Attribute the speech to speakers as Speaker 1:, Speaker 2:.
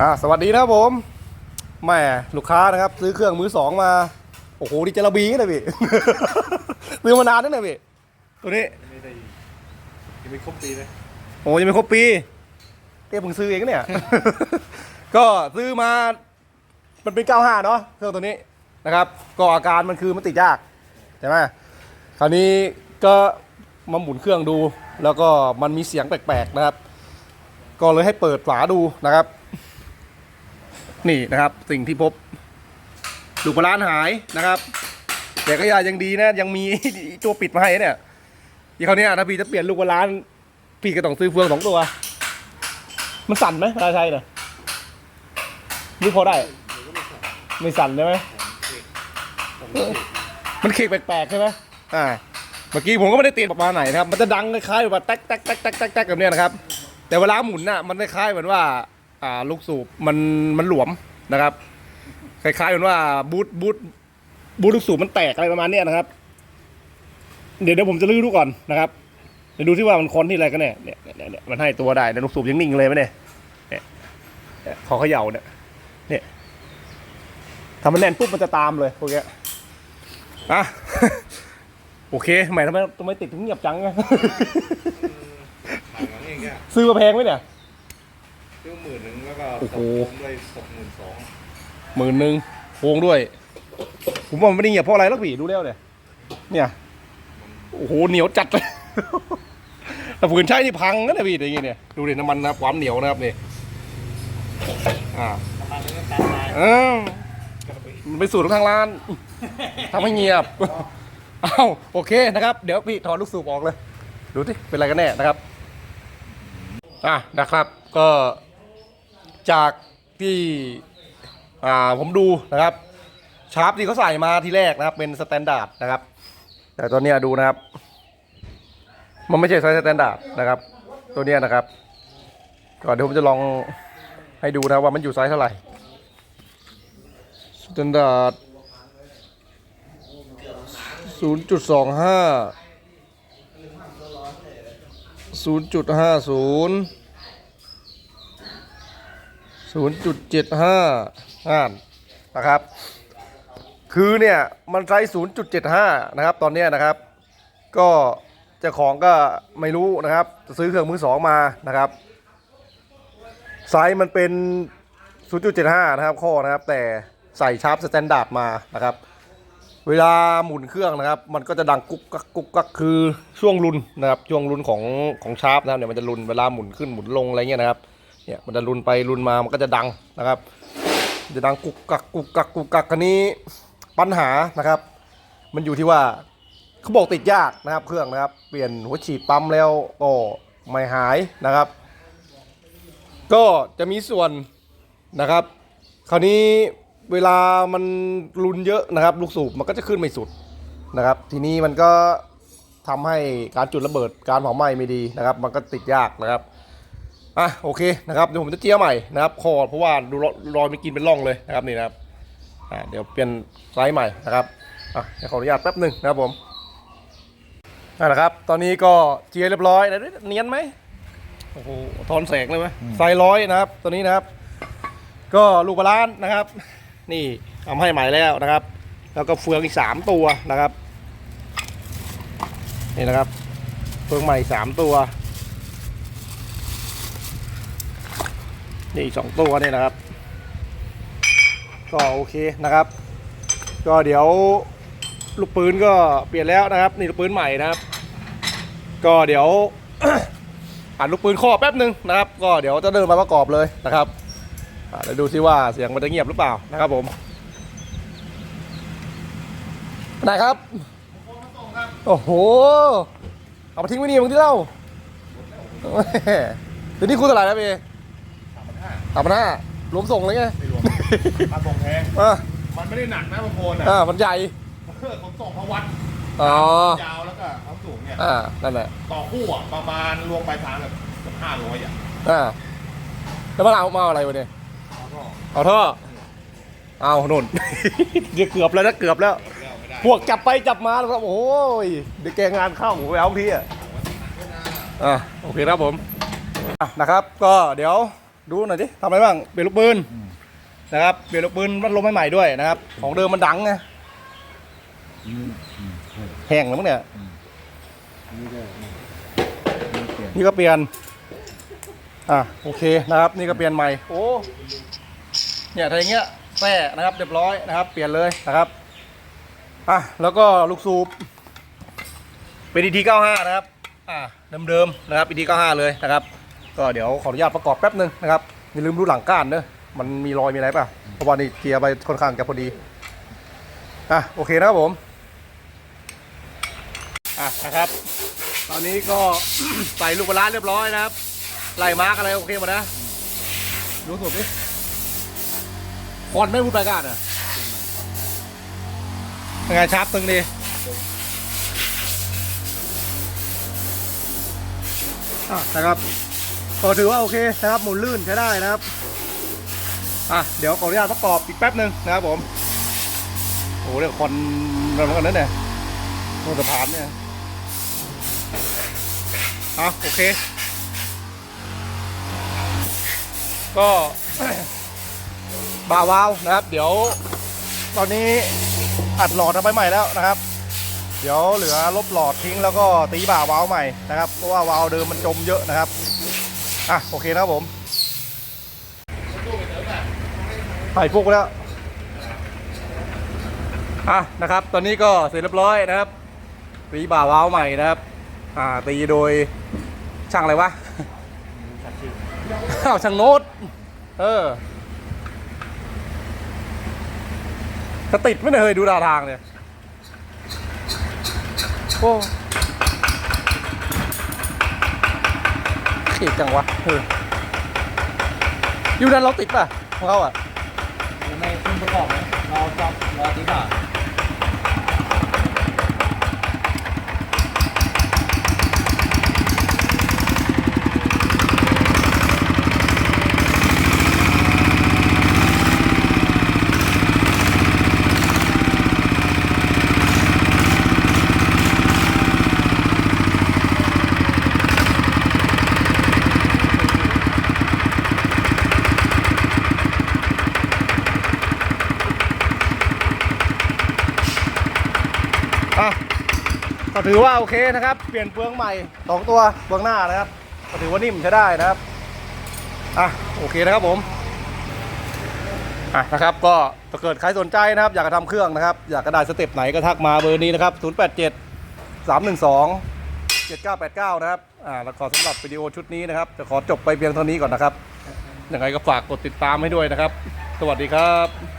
Speaker 1: อ่าสวัสดีนะครับผมแหม่ลูกค้านะครับ ซื้อเครื่องมือสองมา โอ้โหดิจระบีนะพี่ ซื้อมานานแล้วนะพี่ตัวนี้
Speaker 2: ไม่ได้ยังไม่ครบปีเลย
Speaker 1: โอ้ยังไม่ครบปีเอ๊ะเพิ่งซื้อเองเนี่ย ก็ซื้อมา มันเป็น 95 เนาะเครื่องตัวนี้นะครับ ก็อาการมันคือมันติดยากใช่ไหมคราวนี้ก็มาหมุนเครื่องดู แล้วก็มันมีเสียงแปลกๆนะครับ ก็เลยให้เปิดฝาดูนะครับ นี่นะครับสิ่งที่พบลูกปลาร้านหายนะครับ แต่ก็ยังดีนะ ยังมีตัวปิดมาให้เนี่ยอีกคราวนี้ยถ้าพี่จะเปลี่ยนลูกปลาร้านพี่ก็ต้องซื้อเฟืองสองตัว มันสั่นไหมเวลาใช้เนี่ยนี่พอได้ ไม่สั่นใช่ไหมมันเคกแปลกๆใช่ไหมอ่าเมื่อกี้ผมก็ไม่ได้เตียนออกมาไหนนะครับ มันจะดังคล้ายๆแบบแต๊กแต๊กแต๊กแต๊กแต๊กแต๊กแบบเนี้ยนะครับ แต่เวลาหมุนน่ะมันคล้ายๆเหมือนว่า อ่าลูกสูบมันมันหลวมนะครับคล้ายๆเหมือนว่าบูทบูทบูทลูกสูบมันแตกอะไรประมาณเนี้ยนะครับ เดี๋ยวเดี๋ยวผมจะลื้อดูก่อนนะครับเดี๋ยวดูที่ว่ามันค้นที่อะไรกันเนี่ยเนี่ยเนี่ยเนี่ยมันให้ตัวได้แต่ลูกสูบยังนิ่งเลยไหมเนี่ยเนี่ยเนี่ยขอเขย่าเนี่ยเนี่ยถ้ามันแน่นปุ๊บมันจะตามเลยพวกเนี้ยอะ โอเคแหมทำไมทำไมติดถึงเงียบจังอะ
Speaker 2: ขายมาเอง
Speaker 1: ซื้อมาแพงไหมเนี่ย
Speaker 2: ซื้อหมื่นหนึ่งแล้วก็
Speaker 1: โอ้โห
Speaker 2: ผมเลยหกหมื่นสอง
Speaker 1: หมื่นหนึ่งโวงด้วย ผมว่ามันไม่ได้เงียบเพราะอะไรแล้วพี่ดูแล้วเนี่ยเนี่ยโอ้โหเหนียวจัดเลย แต่ฝืนใช้นี่พังนะเนี่ยพี่อย่างเงี้ยเนี่ยดูดิน้ำมันนะครับความเหนียวนะครับนี่อ่า
Speaker 2: น้ำมันแล้วก็ตามมา
Speaker 1: เออมันเป็นสูตรของทางร้านทำให้เงียบเอ้าโอเคนะครับ เดี๋ยวพี่ถอดลูกสูบออกเลย ดูสิเป็นอะไรกันแน่นะครับ อะนะครับ ก็ จากที่อ่าผมดูนะครับชาร์ปที่เขาใส่มาทีแรกนะครับ เป็นสแตนดาร์ดนะครับ แต่ตัวนี้ดูนะครับ มันไม่ใช่ไซส์สแตนดาร์ดนะครับ ตัวนี้นะครับก็เดี๋ยวผมจะลองให้ดูนะว่ามันอยู่ไซส์เท่าไหร่สแตนดาร์ดศูนย์จุดสองห้าศูนย์จุดห้าศูนย์ ศูนย์จุดเจ็ดห้าอ่านะครับ คือเนี่ยมันไซส์ศูนย์จุดเจ็ดห้านะครับ ตอนนี้นะครับ ก็เจ้าของก็ไม่รู้นะครับจะซื้อเครื่องมือสองมานะครับ ไซส์มันเป็น0.75นะครับข้อนะครับ แต่ใส่ชาร์ปสแตนดาร์ดมานะครับ เวลาหมุนเครื่องนะครับ มันก็จะดังกุ๊กกักกุ๊กกักคือช่วงรุนนะครับช่วงรุนของของชาร์ปนะครับเนี่ยมันจะรุนเวลาหมุนขึ้นหมุนลงอะไรเงี้ยนะครับ เนี่ยมันจะรุนไปรุนมามันก็จะดังนะครับ จะดังกุกกักกุกกักกุกกักคันนี้ปัญหานะครับ มันอยู่ที่ว่าเขาบอกติดยากนะครับ เครื่องนะครับ เปลี่ยนหัวฉีดปั๊มแล้วก็ไม่หายนะครับ ก็จะมีส่วนนะครับ คราวนี้เวลามันรุนเยอะนะครับ ลูกสูบมันก็จะขึ้นไม่สุดนะครับ ทีนี้มันก็ทำให้การจุดระเบิดการเผาไหม้ไม่ดีนะครับ มันก็ติดยากนะครับ อะโอเคนะครับเดี๋ยวผมจะเจียใหม่นะครับคอเพราะว่าดูรอยรอยมันกินเป็นร่องเลยนะครับนี่นะครับอะเดี๋ยวเปลี่ยนไซส์ใหม่นะครับอะเดี๋ยวขออนุญาตแป๊บหนึ่งนะครับผมนั่นแหละครับ ตอนนี้ก็เจียเรียบร้อยนะเนียนไหมโอ้โหทอนแสงเลยไหมไซร้อยนะครับตัวนี้นะครับ ก็ลูกบาลานซ์นะครับ นี่ทำให้ใหม่แล้วนะครับ แล้วก็เฟืองอีกสามตัวนะครับนี่นะครับเฟืองใหม่สามตัว นี่อีกสองตัวนี่นะครับ ก็โอเคนะครับ ก็เดี๋ยวลูกปืนก็เปลี่ยนแล้วนะครับ นี่ลูกปืนใหม่นะครับ ก็เดี๋ยวอ่านลูกปืนข้อแป๊บหนึ่งนะครับ ก็เดี๋ยวจะเดินมาประกอบเลยนะครับอ่าเดี๋ยวดูซิว่าเสียงมันจะเงียบหรือเปล่านะครับผมไหนครับโอ้โห เอามาทิ้งไว้นี่มึงที่เล่าเดี๋ยวนี้คุณเท่าไหร่นะพี่ สามพันห้ารวมส่งเลยไง
Speaker 2: ไม่รวมค่าส่งแพง
Speaker 1: อ่า
Speaker 2: มันไม่ได้หนักนะบางคนอะ
Speaker 1: อ่ามันใหญ่
Speaker 2: ขนส่งเขาวัด
Speaker 1: อ๋อยา
Speaker 2: วแล้วก็ความสูงเนี่ย
Speaker 1: อ่านั่นแหละ
Speaker 2: ต่อคู่อะประมาณรวมปลายทางแบบห้าร้อยอะ
Speaker 1: อ่าแล้วมาเอามาเอาอะไรวะเนี่ย
Speaker 2: แล้วก็
Speaker 1: เอาท่อเอาหนุนเดี๋ยวเกือบแล้วนะเกือบแล้ว
Speaker 2: แล้วไม่ได้
Speaker 1: พวกจับไปจับมาแล้วครับโอ้ยเดี๋ยวแกงานเข้าผมไปเอาทีอะอะโอเคครับผมอะนะครับ ก็เดี๋ยว ดูหน่อยดิทำอะไรบ้างเปลี่ยนลูกปืนนะครับเปลี่ยนลูกปืนมันลมใหม่ๆด้วยนะครับ ของเดิมมันดังไงแห้งแล้วมั้งเนี่ย
Speaker 3: นี่ก็นี่เปลี่ยนี่
Speaker 1: ก็เปลี่ยนอะโอเคนะครับ นี่ก็เปลี่ยนใหม่โอ้เนี่ยถ้าอย่างเงี้ยแท้นะครับเรียบร้อยนะครับ เปลี่ยนเลยนะครับอะแล้วก็ลูกสูบเป็น ET 95นะครับอะเดิมๆนะครับ ET 95เลยนะครับ ก็เดี๋ยวขออนุญาตประกอบแป๊บนึงนะครับอย่าลืมดูหลังก้านเนอะมันมีรอยมีอะไรป่ะเพราะว่านี่เกียร์ไปค่อนข้างจะพอดีอะโอเคนะครับผมอะนะครับ ตอนนี้ก็ใส่ลูกบาลาเรียบร้อยนะครับไล่มาร์กอะไรโอเคหมดนะดูสุดดิควันไม่พูดไปลายกาดอะยังไงชาร์ปตึงดีอะนะครับ ก็ถือว่าโอเคนะครับหมุนลื่นใช้ได้นะครับอะเดี๋ยวขออนุญาตประกอบอีกแป๊บหนึ่งนะครับผมโอ้โหเดี๋ยวควันอะไรเหมือนกันนั่นเนี่ยบนสะพานเนี่ยอะโอเค ก็บาวาวนะครับ เดี๋ยว ตอนนี้อัดหลอดทำไปใหม่แล้วนะครับ เดี๋ยวเหลือลบหลอดทิ้งแล้วก็ตีบ่าวาวใหม่นะครับเพราะว่าวาวเดิมมันจมเยอะนะครับ อะโอเคนะครับผมถ่ายฟุกไปแล้วอะนะครับ ตอนนี้ก็เสร็จเรียบร้อยนะครับตีบ่าวาล์วใหม่นะครับ อ่าตีโดยช่างอะไรวะอ้าวช่างโน้ตเออจะติดไม่เคยดูดาทางเนี่ยโอ้ ขีดจังวะเออยู่นั้นเราติดป่ะของเขาอะ
Speaker 3: ยังไม่ขึ้นประกอบนะราจับรอตีบ่า
Speaker 1: อะก็ถือว่าโอเคนะครับ เปลี่ยนเปลืองใหม่สองตัวเปลืองหน้านะครับ ก็ถือว่านิ่มใช้ได้นะครับ อะโอเคนะครับผม อะนะครับก็ถ้าเกิดใครสนใจนะครับ อยากจะทำเครื่องนะครับ อยากจะได้สเต็ปไหนก็ทักมาเบอร์นี้นะครับ 087 312 7989 นะครับ อ่า แล้วก็สำหรับวิดีโอชุดนี้นะครับ จะขอจบไปเพียงเท่านี้ก่อนนะครับ ยังไงก็ฝากกดติดตามให้ด้วยนะครับ สวัสดีครับ